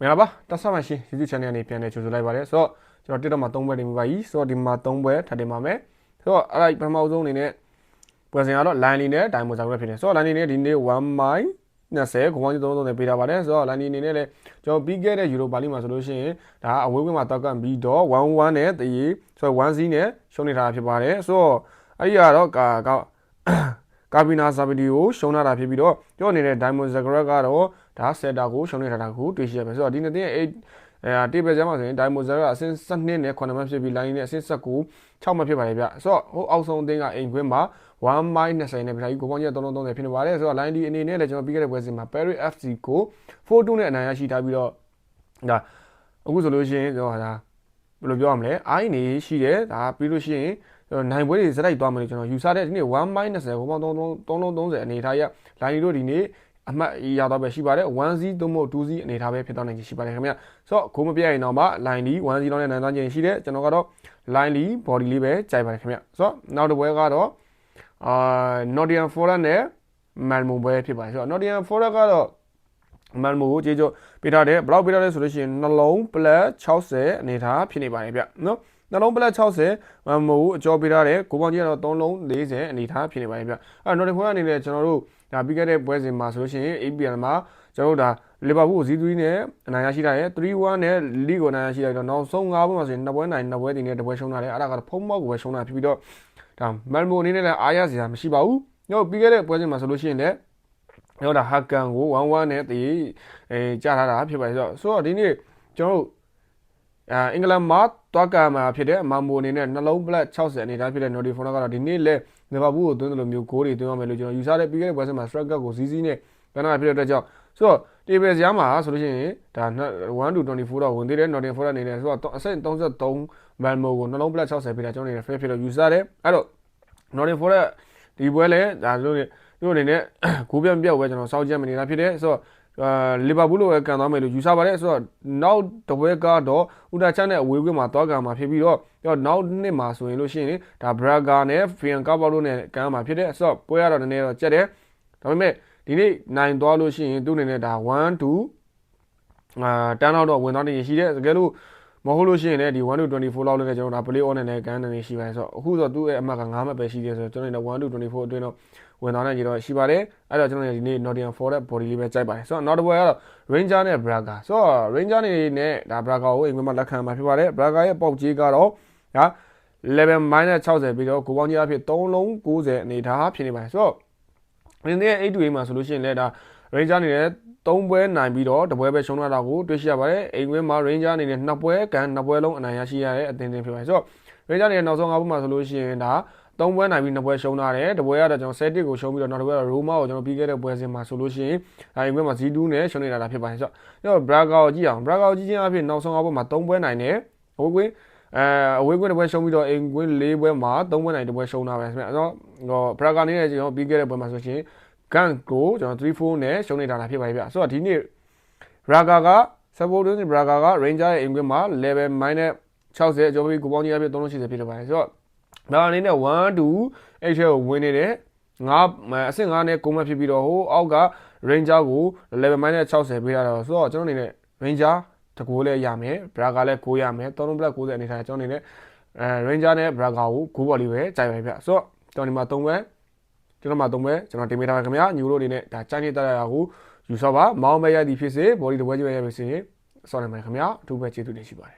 မင်္ဂလာပါတက်ဆမရှင် YouTube channel ကနေပြန်လည်ကြိုဆိုလိုက်ပါတယ်ဆိုတော့ကျွန်တော်တက်တော့မှာ3ဘွဲတင်ပြပါကြီးဆိုတော့ဒီမှာ3ဘွဲထပ်တင်ပါမယ်ဆိုတော့အဲ့ဒါပထမဆုံးအနေနဲ့ပွဲစဉ်ကတော့ line လေးနဲ့ diamond စာရက်ဖြစ်နေဆိုတော့ line လေးနဲ့ဒီနေ့1 mile 20ကိုပေါင်းကြီး33နဲ့ပေးထားပါတယ်ဆိုတော့ line အနေနဲ့လည်းကျွန်တော်ပြီးခဲ့တဲ့ Euro Bali မှာဆိုလို့ရှိရင်ဒါအဝေးကွင်းမှာတောက်ကပြီးတော့11နဲ့တည်ဆိုတော့1 Z နဲ့ရှုံးနေထားတာဖြစ်ပါတယ်ဆိုတော့အဲ့ဒီကတော့ကာကကာဘီနာဇာဗီဒီကိုရှုံးလာတာဖြစ်ပြီးတော့ပြောနေတဲ့ Diamond Zagrak ကတော့ ဒါ setter ကိုရှုံးနေထားတာကိုတွေ့ရှိရမယ်ဆိုတော့ဒီနေ့တဲ့အဲတေးပဲကျမ်းမှာဆိုရင် Diamond Zagrak အဆင့်7နဲ့9မှဖြစ်ပြီး line နဲ့အဆင့်7ကို6မှဖြစ်ပါတယ်ဗျဆိုတော့ဟိုအောက်ဆုံးအသင်းကအိမ်ခွင်းမှာ1 minus 20နဲ့ပြထားပြီးကိုပေါင်းကြီး330ဖြစ်နေပါတယ်ဆိုတော့ line D အနေနဲ့လည်းကျွန်တော်ပြီးခဲ့တဲ့ပွဲစဉ်မှာ Paris FC ကို4-2နဲ့အနိုင်ရရှိထားပြီးတော့ဒါအခုဆိုလို့ရှိရင်ကျွန်တော်ဒါဘယ်လိုပြောရမလဲအိုင်းနေရှိတယ်ဒါပြီးလို့ရှိရင်နိုင်ပွဲတွေစတိုက်သွားမယ်လို့ကျွန်တော်ယူဆတဲ့ဒီနေ့1 minus 20ဘုံပေါင်း330အနေထားရလိုင်းတို့ဒီနေ့ အမှတ်ရတော့ပဲရှိပါတယ်1 0သို့မဟုတ်2 0အနေထားပဲဖြစ်တော့နိုင်ရှိပါတယ်ခင်ဗျဆိုတော့ကိုမပြတ်ရင်တော့မှ line လီ1 0လောက်နဲ့နိုင်သွားခြင်းရှိတယ်ကျွန်တော်ကတော့ line လီ body လေးပဲကြိုက်ပါတယ်ခင်ဗျဆိုတော့နောက်တစ်ပွဲကတော့အာ Nottingham Forest နဲ့ Malmo ပွဲဖြစ်ပါတယ်ဆိုတော့ Nottingham Forest ကတော့မန်မိုကိုကြေးကြောပေးထားတယ်ဘယ်လောက်ပေးထားလဲဆိုလို့ရှိရင်နှလုံး plus 60အနေထားဖြစ်နေပါတယ်ဗျနော် နှလုံး plus 60မန်မိုကိုအကျော်ပေးထားတယ်ကိုပေါင်းကြီးကတော့3လုံး40အနေထားဖြစ်နေပါတယ်ဗျအဲ့တော့ Nottingham အနေနဲ့ကျွန်တော်တို့ဒါပြီးခဲ့တဲ့ပွဲစဉ်မှာဆိုလို့ရှိရင် APL မှာကျွန်တော်တို့ဒါလီဗာပူးကို0-3နဲ့အနိုင်ရရှိထားတယ်3-1နဲ့လီကိုအနိုင်ရရှိထားတော့နောက်ဆုံး5ပွဲမှာဆိုရင်2ပွဲနိုင်2ပွဲတင်နဲ့2ပွဲရှုံးထားတယ်အဲ့ဒါကတော့ဖုံးမောက်ကိုပဲရှုံးတာဖြစ်ပြီးတော့ဒါမန်မိုအနေနဲ့လည်းအားရစရာမရှိပါဘူးညောပြီးခဲ့တဲ့ပွဲစဉ်မှာဆိုလို့ရှိရင်လည်းတော့ဒါဟာကန်ကို1-1နဲ့တည်အဲကြားထားတာဖြစ်ပါတယ်ဆိုတော့ဆိုတော့ဒီနေ့ကျွန်တော်တို့အာအင်္ဂလန်မှာတွားကမှာဖြစ်တဲ့မာမိုအနေနဲ့နှလုံးပလက်60အနေထားဖြစ်တဲ့ Nordi Fona ကတော့ဒီနေ့လဲလီဗာပူးကိုသွင်းတယ်လို့မျိုးဂိုးတွေသွင်းရမယ်လို့ကျွန်တော်ယူဆတဲ့ပြီးခဲ့တဲ့ပွဲစဉ်မှာ striker ကိုစီးစီးနဲ့ကနနာဖြစ်တဲ့အတွက်ကြောင့်ဆိုတော့တေဘယ်စရာမှာဆိုလို့ရှိရင်ဒါ1 to 24တော့ဝင်သေးတယ် Nordi Fona အနေနဲ့ဆိုတော့အဆင့်33မန်မိုကိုနှလုံးပလက်60ပေးတာကျွန်တော်အနေနဲ့ fair ဖြစ်လို့ယူဆတယ်အဲ့တော့ Nordi Fona ဒီပွဲလဲဒါလို့သူတို့အနေနဲ့ဂိုးပြတ်ပြတ်ပဲကျွန်တော်စောင့်ကြည့်မနေတာဖြစ်တယ်ဆိုတော့ အာလီဗာပူးလိုပဲကန်သွားမယ်လို့ယူဆပါတယ်ဆိုတော့နောက်တပွဲကတော့ဥတာချန်နဲ့အဝေးကွင်းမှာသွားကန်မှာဖြစ်ပြီးတော့နောက်နှစ်မှာဆိုရင်လို့ရှိရင်ဒါဘရာဂါနဲ့ဖီယန်ကာပါလိုနဲ့ကန်မှာဖြစ်တယ်ဆိုတော့ပွဲရတော့နည်းနည်းတော့ကြက်တယ်ဒါပေမဲ့ဒီနေ့နိုင်သွားလို့ရှိရင်သူ့အနေနဲ့ဒါ1 2အာတန်းတော့ဝင်သွားနေရှိတယ်တကယ်လို့ မဟုတ်လို့ရှိရင်လည်းဒီ1 to 24လောက်လည်းကျွန်တော်ဒါ play on နဲ့ကန်နေရှိပါတယ်ဆိုတော့အခုဆိုသူ့ရဲ့အမှတ်က9မှတ်ပဲရှိတယ်ဆိုတော့ကျွန်တော်တို့1 to 24အတွင်းတော့ဝင်သွားနိုင်ကြတော့ရှိပါတယ်အဲ့တော့ကျွန်တော်ဒီနေ့ Nottingham Forest body လေးပဲကြိုက်ပါတယ်ဆိုတော့နောက်တစ်ပွဲကတော့ Ranger နဲ့ Braga ဆိုတော့ Ranger နေနဲ့ဒါ Braga ကိုအိမ်မှာလက်ခံမှာဖြစ်ပါတယ် Braga ရဲ့ပေါက်ကြီးကတော့ဒါ11 -60 ပြီးတော့ကိုပေါင်းကြီးအဖြစ်3လုံး90အနေထားဖြစ်နေပါတယ်ဆိုတော့ဒီနေ့8 to 8မှာဆိုလို့ရှိရင်လည်းဒါ Ranger နေနဲ့3ပွဲနိုင်ပြီးတော့တပွဲပဲရှုံးလာတာကိုတွေ့ရှိရပါတယ်အိမ်ကွင်းမှာ Ranger အနေနဲ့2ပွဲကန်2ပွဲလုံးအနိုင်ရရှိရတဲ့အသင်းတင်ဖြစ်ပါတယ်ဆိုတော့ Ranger နေနောက်ဆုံး5ပွဲမှာဆိုလို့ရှိရင်ဒါ3ပွဲနိုင်ပြီး2ပွဲရှုံးထားတယ်တပွဲကတော့ကျွန်တော်7ကိုရှုံးပြီးတော့နောက်တစ်ပွဲကတော့ Roma ကိုကျွန်တော်ပြီးခဲ့တဲ့ပွဲစဉ်မှာဆိုလို့ရှိရင်အိမ်ကွင်းမှာ Z2 နဲ့ရှုံးနေတာဖြစ်ပါတယ်ဆိုတော့ Braga ကိုကြည့်အောင် Braga ကိုကြည့်ချင်းအဖြစ်နောက်ဆုံး5ပွဲမှာ3ပွဲနိုင်တယ်ဟိုကွင်းအဲအဝေးကွင်းတစ်ပွဲရှုံးပြီးတော့အိမ်ကွင်း၄ပွဲမှာ၃ပွဲနိုင်တစ်ပွဲရှုံးတာပဲဆိုတော့ဟော Braga နေနဲ့ကျွန်တော်ပြီးခဲ့တဲ့ပွဲမှာဆိုရှင် Gank ကိုကျွန်တော်3-4နဲ့ရှုံးနေတာဖြစ်ပါတယ်ဗျဆိုတော့ဒီနေ့ Braga က Support Braga က Ranger ရဲ့အိမ်ကွင်းမှာ level minus 60အကျော်ပြီးကိုပေါင်းကြီးအဖြစ်380ဖြစ်နေပါတယ်ဆိုတော့ဒါအနေနဲ့1 2အဲ့ထဲကိုဝင်နေတယ်ငါအဆင့်9နဲ့ကိုမဖြစ်ပြီးတော့ဟိုအောက်က Ranger ကို level minus 60ပေးရတော့ဆိုတော့ကျွန်တော်အနေနဲ့ Ranger တကိုးလဲရမယ် Braga လဲကိုးရမယ်3 black 90အနေထားကျွန်တော်အနေနဲ့အဲ Ranger နဲ့ Braga ကိုဂိုးဘော်လေးပဲကြိုက်ပါဗျဆိုတော့ကျွန်တော်ဒီမှာ3ပဲကျွ န်တော်မှ3ပဲကျွန်တော်တင်ပေးထားပါခင်ဗျာညူရိုအနေနဲ့ဒါချိုင်းနေတရရကိုယူဆပါမောင်းမဲရသည်ဖြစ်စေဘော်ဒီတပွဲကြွရရဖြစ်စေဆောင်းနေပါခင်ဗျာအထူးပဲကျေးဇူးတင်ရှိပါတယ်